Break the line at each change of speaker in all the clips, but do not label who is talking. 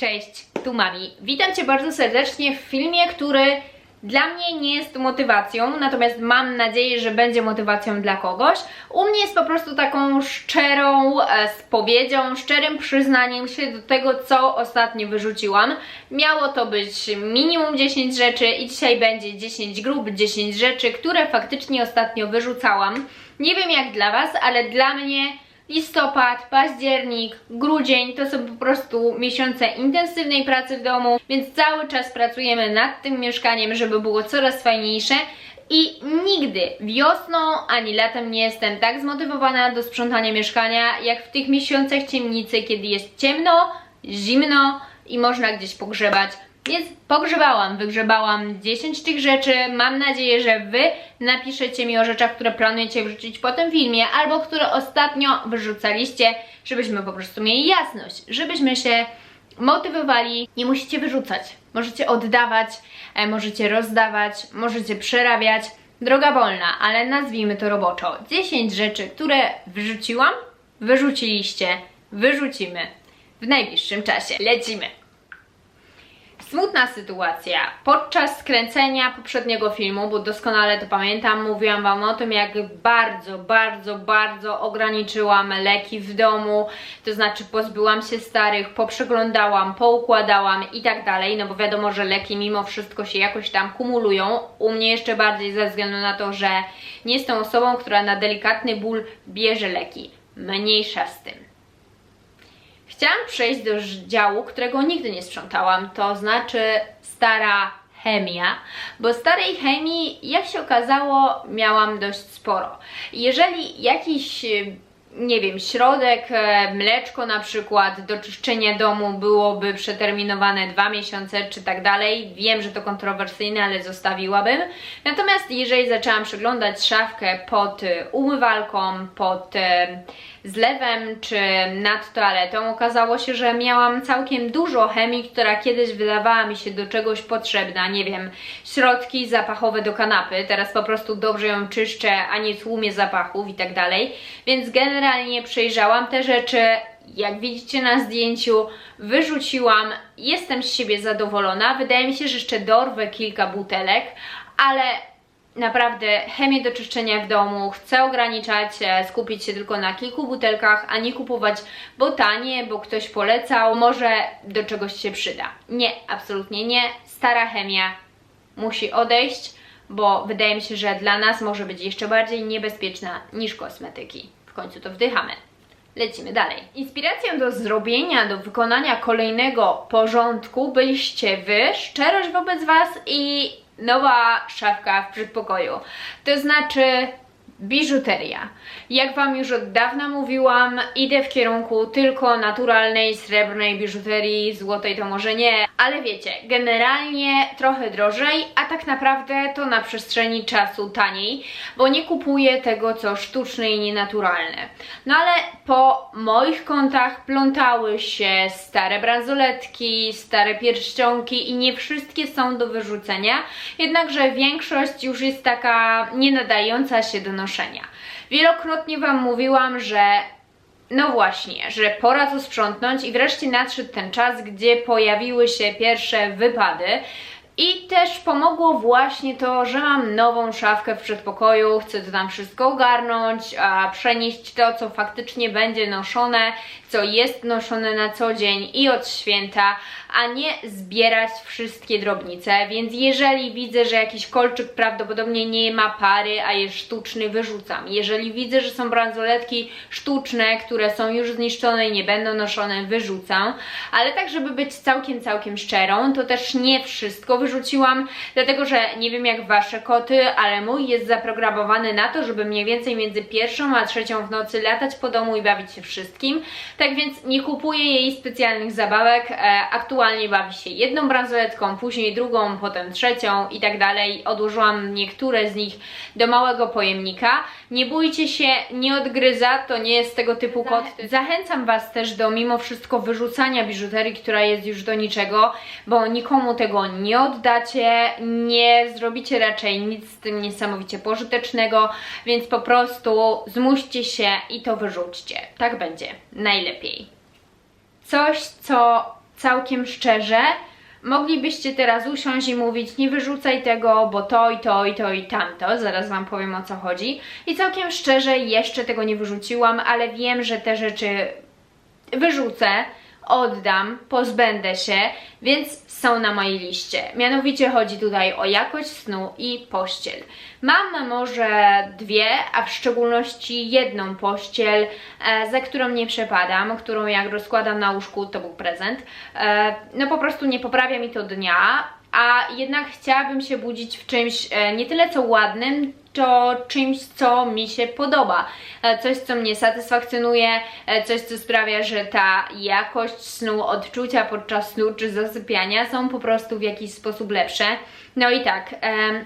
Cześć, tu Mami. Witam Cię bardzo serdecznie w filmie, który dla mnie nie jest motywacją, natomiast mam nadzieję, że będzie motywacją dla kogoś. U mnie jest po prostu taką szczerą e, spowiedzią, szczerym przyznaniem się do tego, co ostatnio wyrzuciłam. Miało to być minimum 10 rzeczy i dzisiaj będzie 10 grup, 10 rzeczy, które faktycznie ostatnio wyrzucałam. Nie wiem jak dla Was, ale dla mnie listopad, październik, grudzień to są po prostu miesiące intensywnej pracy w domu, więc cały czas pracujemy nad tym mieszkaniem, żeby było coraz fajniejsze. I nigdy wiosną ani latem nie jestem tak zmotywowana do sprzątania mieszkania, jak w tych miesiącach ciemnicy, kiedy jest ciemno, zimno i można gdzieś pogrzebać. Więc pogrzebałam, wygrzebałam 10 tych rzeczy. Mam nadzieję, że Wy napiszecie mi o rzeczach, które planujecie wrzucić po tym filmie, albo które ostatnio wyrzucaliście, żebyśmy po prostu mieli jasność, żebyśmy się motywowali. Nie musicie wyrzucać, możecie oddawać, e, możecie rozdawać, możecie przerabiać. Droga wolna, ale nazwijmy to roboczo. 10 rzeczy, które wyrzuciłam, wyrzuciliście, wyrzucimy w najbliższym czasie. Lecimy! Smutna sytuacja. Podczas skręcenia poprzedniego filmu, bo doskonale to pamiętam, mówiłam Wam o tym, jak bardzo, bardzo, bardzo ograniczyłam leki w domu, to znaczy pozbyłam się starych, poprzeglądałam, poukładałam i tak dalej, no bo wiadomo, że leki mimo wszystko się jakoś tam kumulują. U mnie jeszcze bardziej ze względu na to, że nie jestem osobą, która na delikatny ból bierze leki. Mniejsza z tym. Chciałam przejść do działu, którego nigdy nie sprzątałam, to znaczy stara chemia, bo starej chemii, jak się okazało, miałam dość sporo. Jeżeli jakiś, e, nie wiem, środek, e, mleczko na przykład do czyszczenia domu byłoby przeterminowane dwa miesiące czy tak dalej, wiem, że to kontrowersyjne, ale zostawiłabym. Natomiast jeżeli zaczęłam przeglądać szafkę pod e, umywalką, pod e, zlewem czy nad toaletą, okazało się, że miałam całkiem dużo chemii, która kiedyś wydawała mi się do czegoś potrzebna, nie wiem, środki zapachowe do kanapy, teraz po prostu dobrze ją czyszczę, a nie tłumię zapachów i tak dalej, więc generalnie przejrzałam te rzeczy, jak widzicie na zdjęciu, wyrzuciłam, jestem z siebie zadowolona, wydaje mi się, że jeszcze dorwę kilka butelek, ale naprawdę chemię do czyszczenia w domu chcę ograniczać, e, skupić się tylko na kilku butelkach, a nie kupować bo tanie, bo ktoś polecał, może do czegoś się przyda. Nie, absolutnie nie. Stara chemia musi odejść, bo wydaje mi się, że dla nas może być jeszcze bardziej niebezpieczna niż kosmetyki. W końcu to wdychamy. Lecimy dalej. Inspiracją do zrobienia, do wykonania kolejnego porządku byliście Wy, szczerość wobec Was i nowa szafka w przedpokoju. To znaczy biżuteria. Jak Wam już od dawna mówiłam, idę w kierunku tylko naturalnej, srebrnej biżuterii, złotej to może nie, ale wiecie, generalnie trochę drożej, a tak naprawdę to na przestrzeni czasu taniej, bo nie kupuję tego, co sztuczne i nienaturalne. No ale po moich kontach plątały się stare bransoletki, stare pierścionki i nie wszystkie są do wyrzucenia, jednakże większość już jest taka nie nadająca się do noszenia. Wielokrotnie Wam mówiłam, że no właśnie, że pora to sprzątnąć i wreszcie nadszedł ten czas, gdzie pojawiły się pierwsze wypady. I też pomogło właśnie to, że mam nową szafkę w przedpokoju, chcę to tam wszystko ogarnąć, a przenieść to, co faktycznie będzie noszone, co jest noszone na co dzień i od święta, a nie zbierać wszystkie drobnice. Więc jeżeli widzę, że jakiś kolczyk prawdopodobnie nie ma pary, a jest sztuczny, wyrzucam. Jeżeli widzę, że są bransoletki sztuczne, które są już zniszczone i nie będą noszone, wyrzucam. Ale tak, żeby być całkiem, całkiem szczerą, to też nie wszystko wyrzuciłam, dlatego że nie wiem jak wasze koty, ale mój jest zaprogramowany na to, żeby mniej więcej między pierwszą a trzecią w nocy latać po domu i bawić się wszystkim. Tak więc nie kupuję jej specjalnych zabawek. E, aktualnie bawi się jedną bransoletką, później drugą, potem trzecią i tak dalej. Odłożyłam niektóre z nich do małego pojemnika. Nie bójcie się, nie odgryza, to nie jest tego typu kot. Zachęcam Was też do mimo wszystko wyrzucania biżuterii, która jest już do niczego, bo nikomu tego nie oddacie, nie zrobicie raczej nic z tym niesamowicie pożytecznego, więc po prostu zmuście się i to wyrzućcie. Tak będzie najlepiej. Coś, co całkiem szczerze, moglibyście teraz usiąść i mówić nie wyrzucaj tego, bo to i to i to i tamto, zaraz Wam powiem o co chodzi. I całkiem szczerze jeszcze tego nie wyrzuciłam, ale wiem, że te rzeczy wyrzucę, oddam, pozbędę się, więc są na mojej liście. Mianowicie chodzi tutaj o jakość snu i pościel. Mam może dwie, a w szczególności jedną pościel, e, za którą nie przepadam, którą jak rozkładam na łóżku, to był prezent. E, no po prostu nie poprawia mi to dnia, a jednak chciałabym się budzić w czymś e, nie tyle co ładnym, to czymś, co mi się podoba. E, coś, co mnie satysfakcjonuje, e, coś, co sprawia, że ta jakość snu, odczucia podczas snu czy zasypiania są po prostu w jakiś sposób lepsze. No i tak. Em,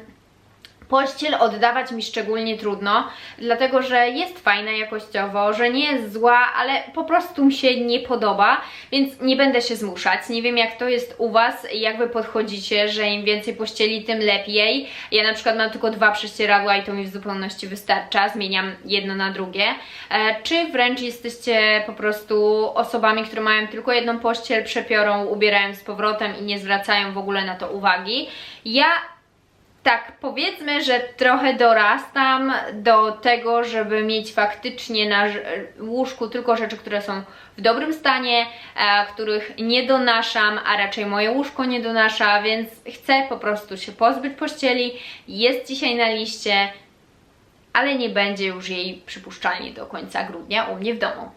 Pościel oddawać mi szczególnie trudno, dlatego że jest fajna jakościowo, że nie jest zła, ale po prostu mi się nie podoba, więc nie będę się zmuszać. Nie wiem jak to jest u Was, jak Wy podchodzicie, że im więcej pościeli, tym lepiej. Ja na przykład mam tylko dwa prześcieradła i to mi w zupełności wystarcza, zmieniam jedno na drugie. E, czy wręcz jesteście po prostu osobami, które mają tylko jedną pościel, przepiorą, ubierają z powrotem i nie zwracają w ogóle na to uwagi. Ja tak, powiedzmy, że trochę dorastam do tego, żeby mieć faktycznie na łóżku tylko rzeczy, które są w dobrym stanie, e, których nie donaszam, a raczej moje łóżko nie donasza, więc chcę po prostu się pozbyć pościeli. Jest dzisiaj na liście, ale nie będzie już jej przypuszczalnie do końca grudnia u mnie w domu.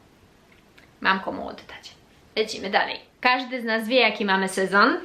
Mam komu oddać. Lecimy dalej. Każdy z nas wie, jaki mamy sezon.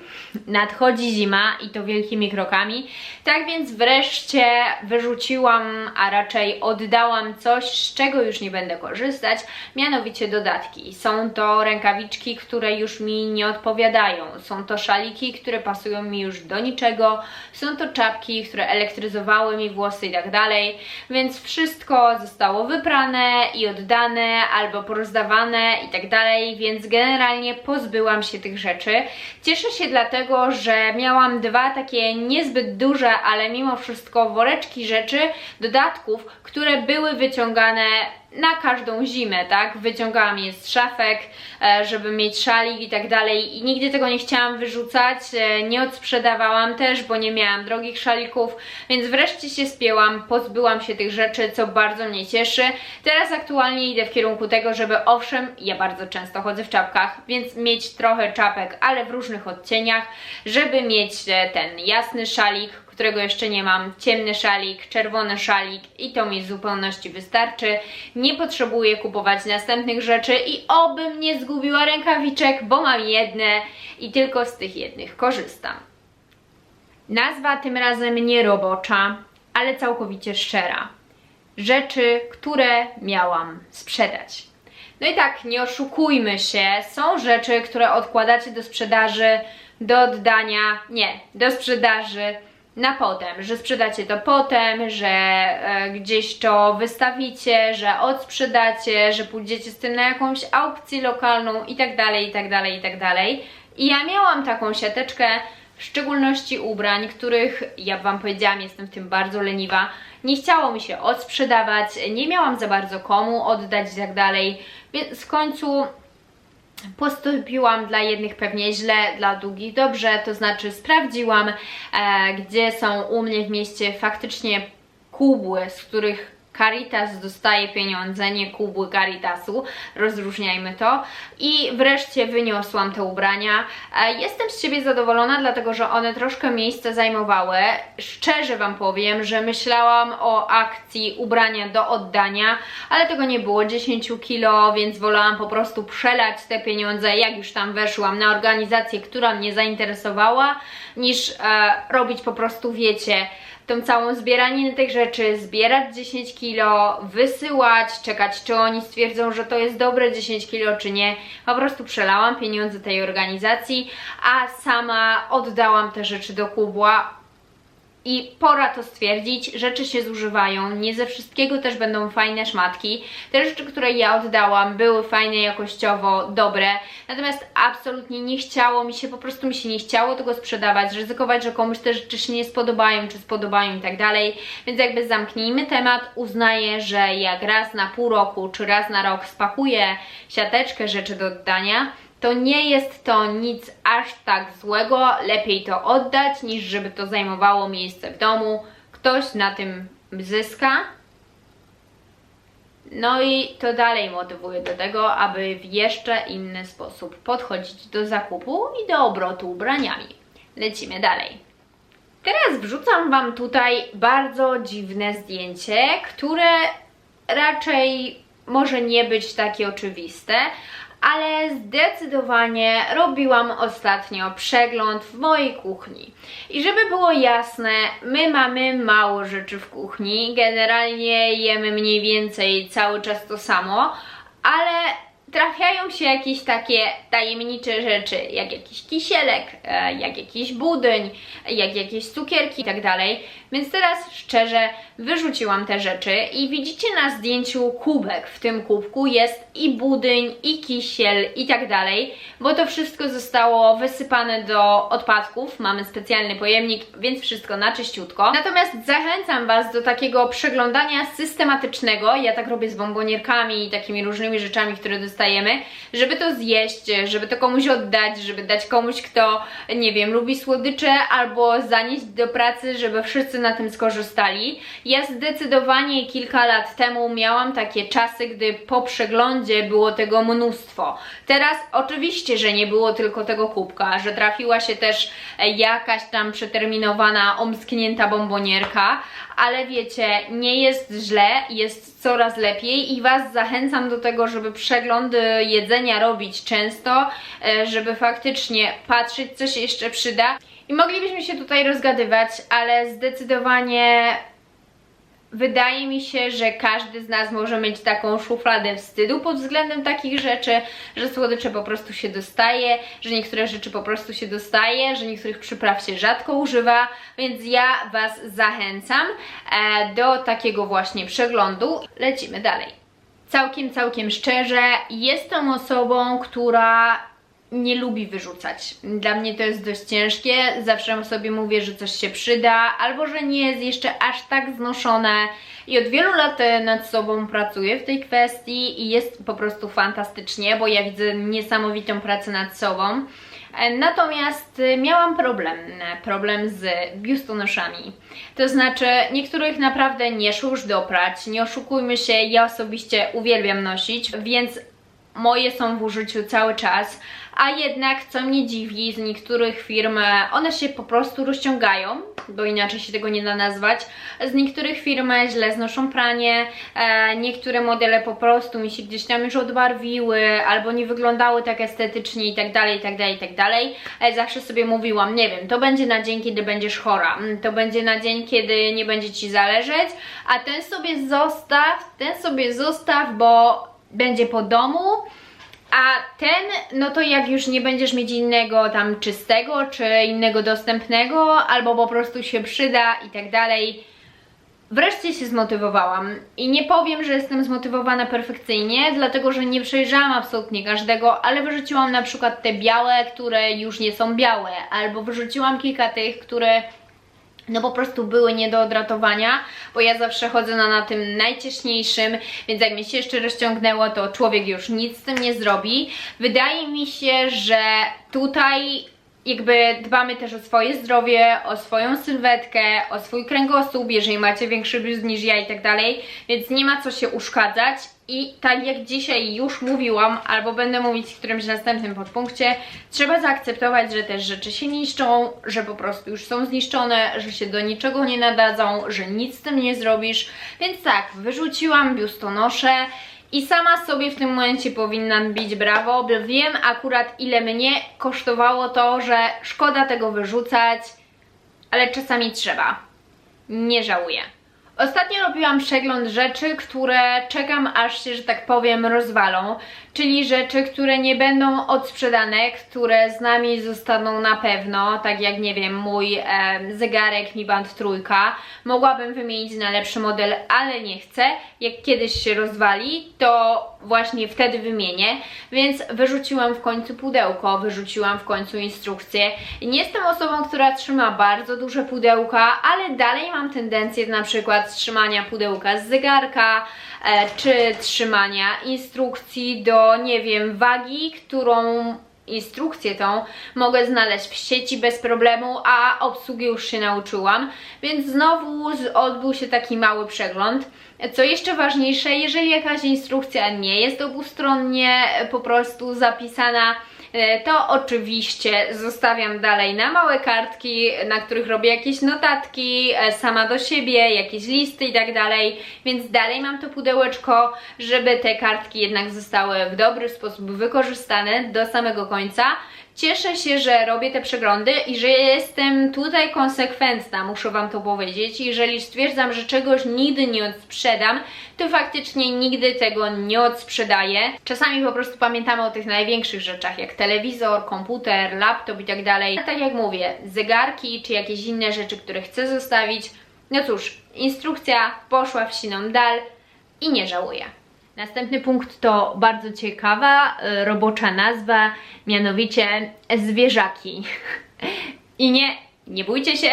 Nadchodzi zima i to wielkimi krokami. Tak więc wreszcie wyrzuciłam, a raczej oddałam coś, z czego już nie będę korzystać, mianowicie dodatki. Są to rękawiczki, które już mi nie odpowiadają. Są to szaliki, które pasują mi już do niczego. Są to czapki, które elektryzowały mi włosy i tak dalej. Więc wszystko zostało wyprane i oddane albo porozdawane i tak dalej, więc generalnie pozbyłam pozbyłam się tych rzeczy. Cieszę się dlatego, że miałam dwa takie niezbyt duże, ale mimo wszystko woreczki rzeczy, dodatków, które były wyciągane na każdą zimę, tak? Wyciągałam je z szafek, e, żeby mieć szalik i tak dalej i nigdy tego nie chciałam wyrzucać, e, nie odsprzedawałam też, bo nie miałam drogich szalików, więc wreszcie się spięłam, pozbyłam się tych rzeczy, co bardzo mnie cieszy. Teraz aktualnie idę w kierunku tego, żeby owszem, ja bardzo często chodzę w czapkach, więc mieć trochę czapek, ale w różnych odcieniach, żeby mieć e, ten jasny szalik, którego jeszcze nie mam, ciemny szalik, czerwony szalik i to mi w zupełności wystarczy. Nie potrzebuję kupować następnych rzeczy i obym nie zgubiła rękawiczek, bo mam jedne i tylko z tych jednych korzystam. Nazwa tym razem nie robocza, ale całkowicie szczera. Rzeczy, które miałam sprzedać. No i tak, nie oszukujmy się, są rzeczy, które odkładacie do sprzedaży, do oddania, nie, do sprzedaży na potem, że sprzedacie to potem, że e, gdzieś to wystawicie, że odsprzedacie, że pójdziecie z tym na jakąś aukcję lokalną i tak dalej, i tak dalej, i tak dalej. I ja miałam taką siateczkę, w szczególności ubrań, których, ja Wam powiedziałam, jestem w tym bardzo leniwa, nie chciało mi się odsprzedawać, nie miałam za bardzo komu oddać i tak dalej, więc w końcu postąpiłam dla jednych pewnie źle, dla drugich dobrze, to znaczy sprawdziłam, e, gdzie są u mnie w mieście faktycznie kubły, z których Caritas dostaje pieniądze, nie kubły Caritasu, rozróżniajmy to. I wreszcie wyniosłam te ubrania. E, jestem z siebie zadowolona, dlatego że one troszkę miejsca zajmowały. Szczerze Wam powiem, że myślałam o akcji ubrania do oddania, ale tego nie było, 10 kilo, więc wolałam po prostu przelać te pieniądze, jak już tam weszłam, na organizację, która mnie zainteresowała, niż e, robić po prostu, wiecie, tą całą zbieranie tych rzeczy, zbierać 10 kilo, wysyłać, czekać czy oni stwierdzą, że to jest dobre 10 kilo czy nie. Po prostu przelałam pieniądze tej organizacji, a sama oddałam te rzeczy do kubła, i pora to stwierdzić, rzeczy się zużywają, nie ze wszystkiego też będą fajne szmatki. Te rzeczy, które ja oddałam, były fajne jakościowo, dobre, natomiast absolutnie nie chciało mi się, po prostu mi się nie chciało tego sprzedawać, ryzykować, że komuś te rzeczy się nie spodobają, czy spodobają i tak dalej, więc jakby zamknijmy temat, uznaję, że jak raz na pół roku, czy raz na rok spakuję siateczkę rzeczy do oddania, to nie jest to nic aż tak złego, lepiej to oddać niż żeby to zajmowało miejsce w domu. Ktoś na tym zyska. No i to dalej motywuje do tego, aby w jeszcze inny sposób podchodzić do zakupu i do obrotu ubraniami. Lecimy dalej. Teraz wrzucam Wam tutaj bardzo dziwne zdjęcie, które raczej może nie być takie oczywiste, ale zdecydowanie robiłam ostatnio przegląd w mojej kuchni. I żeby było jasne, my mamy mało rzeczy w kuchni, generalnie jemy mniej więcej cały czas to samo, ale trafiają się jakieś takie tajemnicze rzeczy, jak jakiś kisielek, e, jak jakiś budyń, jak jakieś cukierki i tak dalej. Więc teraz szczerze wyrzuciłam te rzeczy i widzicie na zdjęciu kubek. W tym kubku jest i budyń, i kisiel i tak dalej, bo to wszystko zostało wysypane do odpadków. Mamy specjalny pojemnik, więc wszystko na czyściutko. Natomiast zachęcam Was do takiego przeglądania systematycznego. Ja tak robię z bombonierkami i takimi różnymi rzeczami, które dostajemy, żeby to zjeść, żeby to komuś oddać, żeby dać komuś, kto, nie wiem, lubi słodycze, albo zanieść do pracy, żeby wszyscy na tym skorzystali. Ja zdecydowanie kilka lat temu miałam takie czasy, gdy po przeglądzie było tego mnóstwo. Teraz oczywiście, że nie było tylko tego kubka, że trafiła się też jakaś tam przeterminowana, omsknięta bombonierka, ale wiecie, nie jest źle, jest coraz lepiej i Was zachęcam do tego, żeby przeglądy jedzenia robić często, e, żeby faktycznie patrzeć, co się jeszcze przyda. I moglibyśmy się tutaj rozgadywać, ale zdecydowanie wydaje mi się, że każdy z nas może mieć taką szufladę wstydu pod względem takich rzeczy, że słodycze po prostu się dostaje, że niektóre rzeczy po prostu się dostaje, że niektórych przypraw się rzadko używa, więc ja Was zachęcam e, do takiego właśnie przeglądu. Lecimy dalej. Całkiem, całkiem szczerze, jestem osobą, która nie lubi wyrzucać. Dla mnie to jest dość ciężkie. Zawsze sobie mówię, że coś się przyda, albo że nie jest jeszcze aż tak znoszone. I od wielu lat e, nad sobą pracuję w tej kwestii i jest po prostu fantastycznie, bo ja widzę niesamowitą pracę nad sobą. E, natomiast e, miałam problem, problem z biustonoszami. To znaczy, niektórych naprawdę nie szło już doprać, nie oszukujmy się, ja osobiście uwielbiam nosić, więc moje są w użyciu cały czas, a jednak, co mnie dziwi, z niektórych firm one się po prostu rozciągają, bo inaczej się tego nie da nazwać. Z niektórych firm źle znoszą pranie, e, niektóre modele po prostu mi się gdzieś tam już odbarwiły, albo nie wyglądały tak estetycznie i tak dalej, i tak dalej, i tak dalej. E, zawsze sobie mówiłam, nie wiem, to będzie na dzień, kiedy będziesz chora, mm, to będzie na dzień, kiedy nie będzie Ci zależeć, a ten sobie zostaw, ten sobie zostaw, bo będzie po domu, a ten, no to jak już nie będziesz mieć innego tam czystego, czy innego dostępnego, albo po prostu się przyda i tak dalej. Wreszcie się zmotywowałam i nie powiem, że jestem zmotywowana perfekcyjnie, dlatego że nie przejrzałam absolutnie każdego, ale wyrzuciłam na przykład te białe, które już nie są białe, albo wyrzuciłam kilka tych, które no po prostu były nie do odratowania, bo ja zawsze chodzę na, na tym najcieczniejszym, więc jak mi się jeszcze rozciągnęło, to człowiek już nic z tym nie zrobi. Wydaje mi się, że tutaj jakby dbamy też o swoje zdrowie, o swoją sylwetkę, o swój kręgosłup, jeżeli macie większy biust niż ja i tak dalej, więc nie ma co się uszkadzać i tak jak dzisiaj już mówiłam, albo będę mówić w którymś następnym podpunkcie, trzeba zaakceptować, że też rzeczy się niszczą, że po prostu już są zniszczone, że się do niczego nie nadadzą, że nic z tym nie zrobisz, więc tak, wyrzuciłam biustonosze, i sama sobie w tym momencie powinnam bić brawo, bo wiem akurat ile mnie kosztowało to, że szkoda tego wyrzucać, ale czasami trzeba. Nie żałuję. Ostatnio robiłam przegląd rzeczy, które czekam aż się, że tak powiem, rozwalą, czyli rzeczy, które nie będą odsprzedane, które z nami zostaną na pewno, tak jak nie wiem, mój e, zegarek Mi Band trójka. Mogłabym wymienić na lepszy model, ale nie chcę. Jak kiedyś się rozwali, to właśnie wtedy wymienię, więc wyrzuciłam w końcu pudełko, wyrzuciłam w końcu instrukcję. Nie jestem osobą, która trzyma bardzo duże pudełka, ale dalej mam tendencję na przykład trzymania pudełka z zegarka, e, czy trzymania instrukcji do, nie wiem, wagi, którą instrukcję tą mogę znaleźć w sieci bez problemu, a obsługi już się nauczyłam, więc znowu odbył się taki mały przegląd. Co jeszcze ważniejsze, jeżeli jakaś instrukcja nie jest obustronnie po prostu zapisana, to oczywiście zostawiam dalej na małe kartki, na których robię jakieś notatki, e, sama do siebie, jakieś listy i tak dalej, więc dalej mam to pudełeczko, żeby te kartki jednak zostały w dobry sposób wykorzystane do samego końca. Cieszę się, że robię te przeglądy i że jestem tutaj konsekwentna, muszę Wam to powiedzieć. Jeżeli stwierdzam, że czegoś nigdy nie odsprzedam, to faktycznie nigdy tego nie odsprzedaję. Czasami po prostu pamiętamy o tych największych rzeczach, jak telewizor, komputer, laptop i tak dalej. A tak jak mówię, zegarki czy jakieś inne rzeczy, które chcę zostawić, no cóż, instrukcja poszła w siną dal i nie żałuję. Następny punkt to bardzo ciekawa, y, robocza nazwa, mianowicie zwierzaki. I nie, nie bójcie się,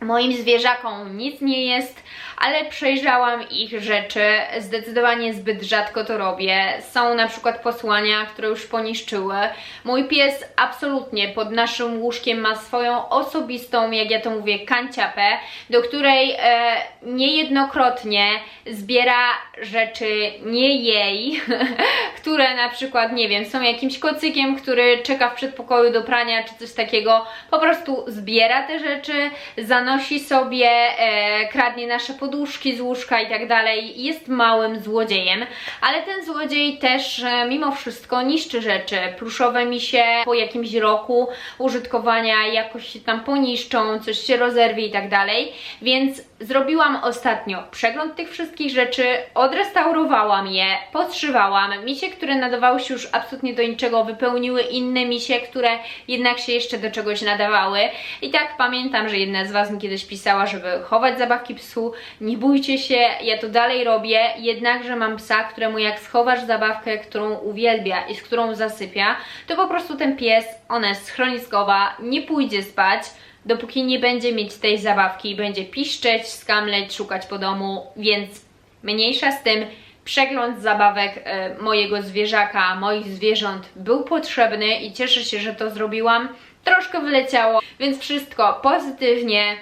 moim zwierzakom nic nie jest, ale przejrzałam ich rzeczy, zdecydowanie zbyt rzadko to robię. Są na przykład posłania, które już poniszczyły. Mój pies absolutnie pod naszym łóżkiem ma swoją osobistą, jak ja to mówię, kanciapę, do której e, niejednokrotnie zbiera rzeczy nie jej, które na przykład, nie wiem, są jakimś kocykiem, który czeka w przedpokoju do prania czy coś takiego, po prostu zbiera te rzeczy, zanosi sobie, e, kradnie nasze poduszki z łóżka i tak dalej, jest małym złodziejem, ale ten złodziej też e, mimo wszystko niszczy rzeczy, pluszowe mi się po jakimś roku użytkowania jakoś się tam poniszczą, coś się rozerwie i tak dalej, więc zrobiłam ostatnio przegląd tych wszystkich rzeczy, odrestaurowałam je, podszywałam, misie, które nadawały się już absolutnie do niczego, wypełniły inne misie, które jednak się jeszcze do czegoś nadawały. I tak pamiętam, że jedna z Was mi kiedyś pisała, żeby chować zabawki psu, nie bójcie się, ja to dalej robię, jednakże mam psa, któremu jak schowasz zabawkę, którą uwielbia i z którą zasypia, to po prostu ten pies, ona jest schroniskowa, nie pójdzie spać, dopóki nie będzie mieć tej zabawki i będzie piszczeć, skamleć, szukać po domu, więc mniejsza z tym, przegląd zabawek e, mojego zwierzaka, moich zwierząt był potrzebny i cieszę się, że to zrobiłam. Troszkę wyleciało, więc wszystko pozytywnie.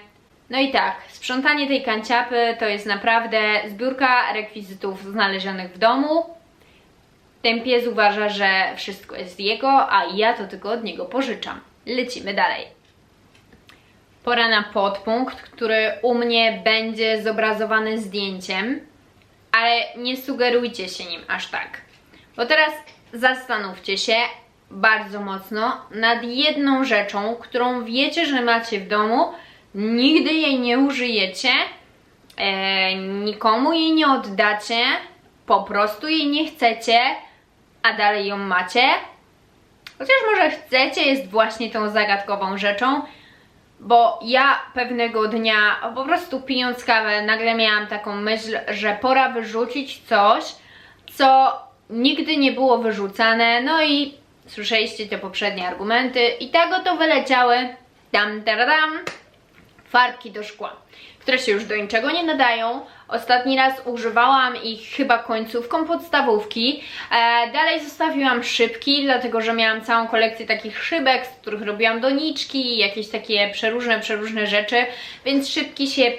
No i tak, sprzątanie tej kanciapy to jest naprawdę zbiórka rekwizytów znalezionych w domu. Ten pies uważa, że wszystko jest jego, a ja to tylko od niego pożyczam. Lecimy dalej. Pora na podpunkt, który u mnie będzie zobrazowany zdjęciem, ale nie sugerujcie się nim aż tak. Bo teraz zastanówcie się bardzo mocno nad jedną rzeczą, którą wiecie, że macie w domu, nigdy jej nie użyjecie, e, nikomu jej nie oddacie, po prostu jej nie chcecie, a dalej ją macie. Chociaż może chcecie, jest właśnie tą zagadkową rzeczą, bo ja pewnego dnia, po prostu pijąc kawę, nagle miałam taką myśl, że pora wyrzucić coś, co nigdy nie było wyrzucane, no i słyszeliście te poprzednie argumenty i tak oto wyleciały, tam, taradam, farbki do szkła, które się już do niczego nie nadają. Ostatni raz używałam ich chyba końcówką podstawówki. E, dalej zostawiłam szybki, dlatego że miałam całą kolekcję takich szybek, z których robiłam doniczki, jakieś takie przeróżne, przeróżne rzeczy, więc szybki się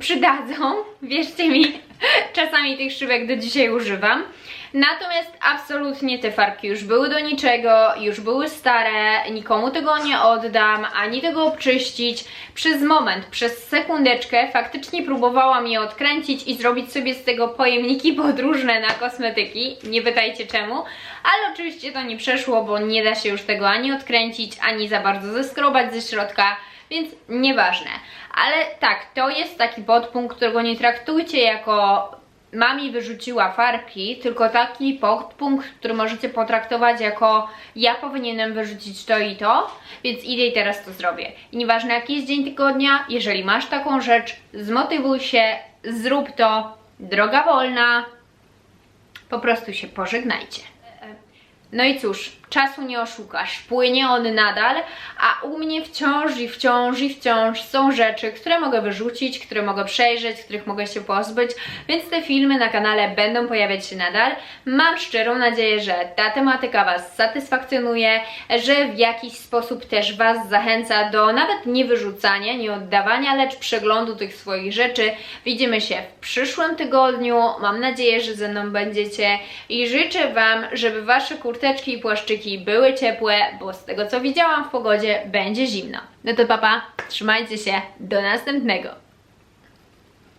przydadzą, wierzcie mi, czasami tych szybek do dzisiaj używam. Natomiast absolutnie te farbki już były do niczego, już były stare, nikomu tego nie oddam, ani tego obczyścić. Przez moment, przez sekundeczkę faktycznie próbowałam je odkręcić i zrobić sobie z tego pojemniki podróżne na kosmetyki, nie pytajcie czemu, ale oczywiście to nie przeszło, bo nie da się już tego ani odkręcić, ani za bardzo zeskrobać ze środka, więc nieważne. Ale tak, to jest taki podpunkt, którego nie traktujcie jako mami wyrzuciła farbki, tylko taki podpunkt, który możecie potraktować jako ja powinienem wyrzucić to i to, więc idę i teraz to zrobię. I nieważne jaki jest dzień tygodnia, jeżeli masz taką rzecz, zmotywuj się, zrób to, droga wolna, po prostu się pożegnajcie. No i cóż, czasu nie oszukasz, płynie on nadal, a u mnie wciąż i wciąż i wciąż są rzeczy, które mogę wyrzucić, które mogę przejrzeć, których mogę się pozbyć, więc te filmy na kanale będą pojawiać się nadal. Mam szczerą nadzieję, że ta tematyka Was satysfakcjonuje, że w jakiś sposób też Was zachęca do nawet nie wyrzucania, nie oddawania, lecz przeglądu tych swoich rzeczy. Widzimy się w przyszłym tygodniu. Mam nadzieję, że ze mną będziecie i życzę Wam, żeby Wasze kurteczki i płaszczyki były ciepłe, bo z tego co widziałam w pogodzie będzie zimno. No to papa, trzymajcie się, do następnego.